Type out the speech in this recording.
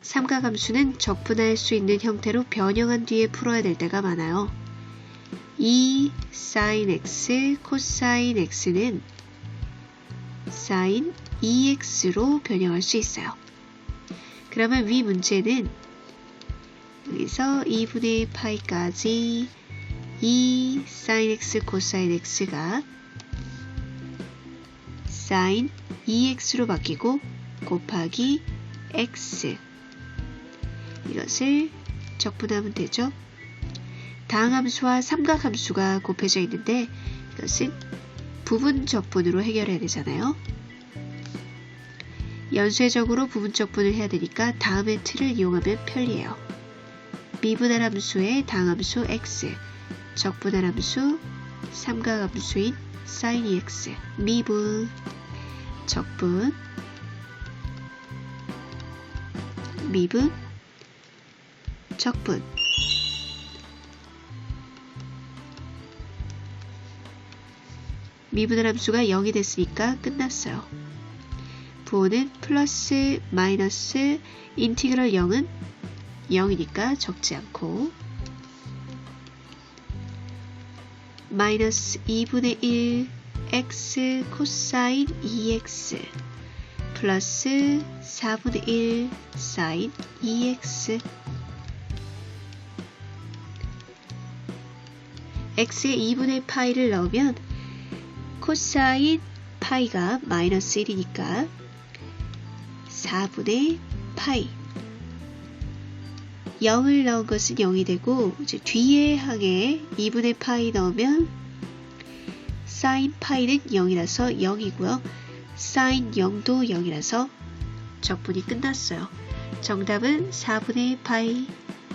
삼가함수는 적분할 수 있는 형태로 변형한 뒤에 풀어야 될 때가 많아요. 2 sin x 코사인 x는 sin 2x로 변형할 수 있어요. 그러면 위 문제는 여기서 2분의 파이까지 2 sin x 코사인 x가 sin 2x로 바뀌고 곱하기 x 이것을 적분하면 되죠. 다항함수와 삼각함수가 곱해져 있는데 이것은 부분 적분으로 해결해야 되잖아요. 연쇄적으로 부분 적분을 해야 되니까 다음의 틀을 이용하면 편리해요. 미분할 함수의 당함수 x, 적분할 함수 삼각함수인 sin 2x, 미분, 적분, 미분, 적분 미분할 함수가 0이 됐으니까 끝났어요. 부호는 플러스 마이너스 인티그럴 0은 0이니까 적지 않고 마이너스 2분의 1 x 코사인 2x 플러스 4분의 1 사인 2x x에 2분의 파이를 넣으면 코사인 파이가 마이너스 1이니까 4분의 파이 0을 넣은 것은 0이 되고 이제 뒤에 항에 2분의 파이 넣으면 사인 파이는 0이라서 0이고요. 사인 0도 0이라서 적분이 끝났어요. 정답은 4분의 파이